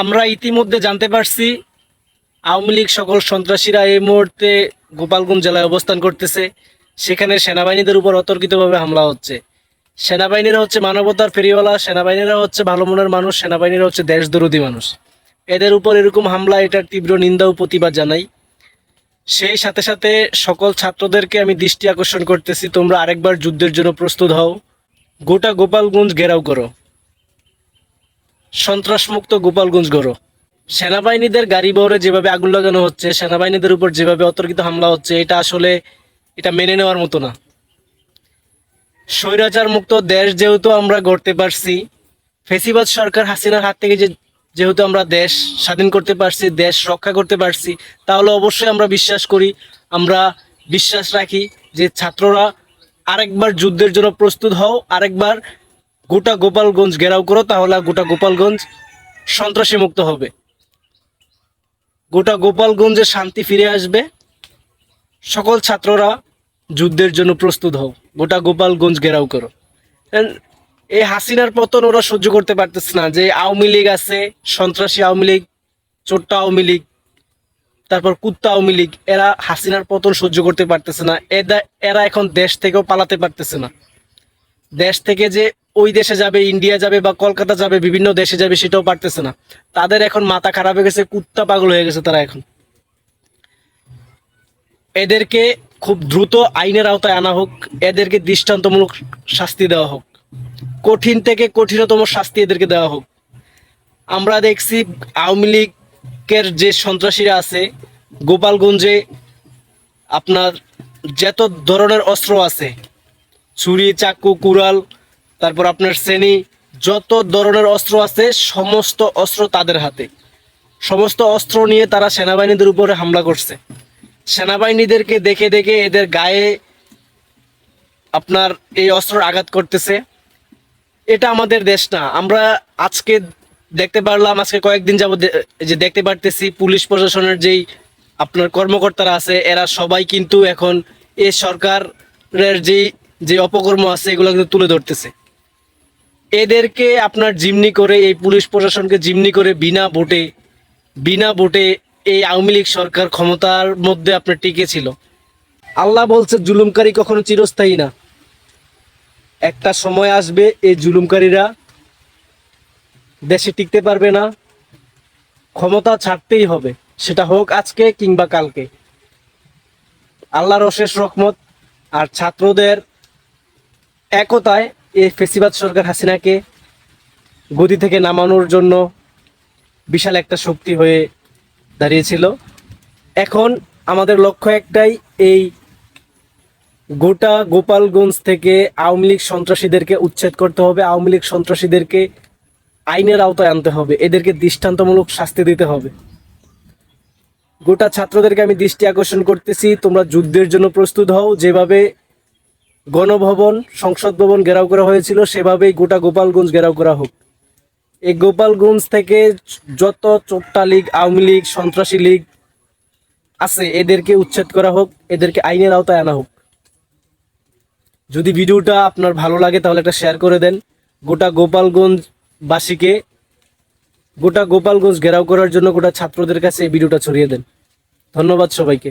আমরা ইতিমধ্যে জানতে পারছি, আওয়ামী লীগ সকল সন্ত্রাসীরা এই মুহূর্তে গোপালগঞ্জ জেলায় অবস্থান করতেছে। সেখানে সেনাবাহিনীদের উপর অতর্কিতভাবে হামলা হচ্ছে। সেনাবাহিনীরা হচ্ছে মানবতার ফেরিওয়ালা, সেনাবাহিনীরা হচ্ছে ভালো মনের মানুষ, সেনাবাহিনীরা হচ্ছে দেশদরদী মানুষ। এদের উপর এরকম হামলা, এটার তীব্র নিন্দা ও প্রতিবাদ জানাই। সেই সাথে সাথে সকল ছাত্রদেরকে আমি দৃষ্টি আকর্ষণ করতেছি, তোমরা আরেকবার যুদ্ধের জন্য প্রস্তুত হও। গোটা গোপালগঞ্জ ঘেরাও করো। সন্ত্রাসমুক্ত গোপালগঞ্জ গড়ো। সেনাবাহিনীদের গাড়ি বহরে যেভাবে আগুন লাগানো হচ্ছে, সেনাবাহিনীদের উপর যেভাবে অতর্কিত হামলা হচ্ছে, এটা আসলে এটা মেনে নেওয়ার মতো না। স্বৈরাচার মুক্ত দেশ যেহেতু আমরা গড়তে পারছি, ফেসিবাদ সরকার হাসিনার হাত থেকে যে যেহেতু আমরা দেশ স্বাধীন করতে পারছি, দেশ রক্ষা করতে পারছি, তাহলে অবশ্যই আমরা বিশ্বাস করি, আমরা বিশ্বাস রাখি যে ছাত্ররা আরেকবার যুদ্ধের জন্য প্রস্তুত হও, আরেকবার গোটা গোপালগঞ্জ ঘেরাও করো, তাহলে গোটা গোপালগঞ্জ সন্ত্রাসী মুক্ত হবে। গোটা গোপালগঞ্জে শান্তি ফিরে আসবে। সকল ছাত্ররা যুদ্ধের জন্য প্রস্তুত হও। গোটা গোপালগঞ্জ ঘেরাও করো। এই হাসিনার পতন ওরা সহ্য করতে পারতেছে না যে আওয়ামী লীগ আছে, সন্ত্রাসী আওয়ামী লীগ, চোট্টা আওয়ামী লীগ, তারপর কুত্তা আওয়ামী লীগ, এরা হাসিনার পতন সহ্য করতে পারতেছে না। এরা এখন দেশ থেকেও পালাতে পারতেছে না। দেশ থেকে যে ওই দেশে যাবে ইন্ডিয়া যাবে বা কলকাতা যাবে, বিভিন্ন দেশে যাবে সেটাও পারতেছে না। তাদের এখন মাথা খারাপ হয়ে গেছে, কুত্তা পাগল হয়ে গেছে তারা এখন। এদেরকে খুব দ্রুত আইনের আওতায় আনা হোক, এদেরকে দৃষ্টান্তমূলক শাস্তি দেওয়া হোক। কঠিন থেকে কঠিনতম শাস্তি এদেরকে দেওয়া হোক। আমরা দেখছি আওয়ামী লীগের যে সন্ত্রাসীরা আছে, গোপালগঞ্জে আপনার যত ধরনের অস্ত্র আছে ছুরি, চাকু, কুড়াল, তারপর আপনার শ্রেণি, যত ধরনের অস্ত্র আছে, সমস্ত অস্ত্র তাদের হাতে। সমস্ত অস্ত্র নিয়ে তারা সেনাবাহিনীদের উপরে হামলা করছে। সেনাবাহিনীদেরকে দেখে দেখে এদের গায়ে আপনার এই অস্ত্র আঘাত করতেছে। এটা আমাদের দেশ না। আমরা আজকে দেখতে পারলাম, আজকে কয়েকদিন যাব যে দেখতে পারতেছি, পুলিশ প্রশাসনের যেই আপনার কর্মকর্তারা আছে, এরা সবাই কিন্তু এখন এ সরকারের যেই যে অপকর্ম আছে, এগুলো কিন্তু তুলে ধরতেছে। এদেরকে আপনার জিমনি করে, এই পুলিশ প্রশাসনকে জিমনি করে বিনা ভোটে বিনা ভোটে এই আওয়ামী লীগ সরকার ক্ষমতার মধ্যে আপনার টিকে ছিল। আল্লাহ বলছে, জুলুমকারী কখনো চিরস্থায়ী না। একটা সময় আসবে, এই জুলুমকারীরা দেশে টিকতে পারবে না। ক্ষমতা ছাড়তেই হবে, সেটা হোক আজকে কিংবা কালকে। আল্লাহর অশেষ রহমত, আর ছাত্রদের একতায় এই ফেসিবাদ সরকার হাসিনাকে গদি থেকে নামানোর জন্য বিশাল একটা শক্তি হয়ে দাঁড়িয়েছিল। এখন আমাদের লক্ষ্য একটাই, এই গোটা গোপালগঞ্জ থেকে আওয়ামী লীগ সন্ত্রাসীদেরকে উচ্ছেদ করতে হবে, আওয়ামী লীগ সন্ত্রাসীদেরকে আইনের আওতায় আনতে হবে, এদেরকে দৃষ্টান্তমূলক শাস্তি দিতে হবে। গোটা ছাত্রদেরকে আমি দৃষ্টি আকর্ষণ করতেছি, তোমরা যুদ্ধের জন্য প্রস্তুত হও, যেভাবে গণভবন, সংসদ ভবন ঘেরাও করা হয়েছিল। সেভাবেই গোটা গোপালগঞ্জ ঘেরাও করা হোক। এই গোপালগঞ্জ থেকে যত চোট্টা লীগ, আওয়ামী লীগ, সন্ত্রাসী লীগ আছে, এদেরকে উচ্ছেদ করা হোক, এদেরকে আইনের আওতায় আনা হোক। যদি ভিডিওটা আপনার ভালো লাগে, তাহলে একটা শেয়ার করে দেন। গোটা গোপালগঞ্জ বাসীকে গোটা গোপালগঞ্জ ঘেরাও করার জন্য গোটা ছাত্রদের কাছে এই ভিডিওটা ছড়িয়ে দেন। ধন্যবাদ সবাইকে।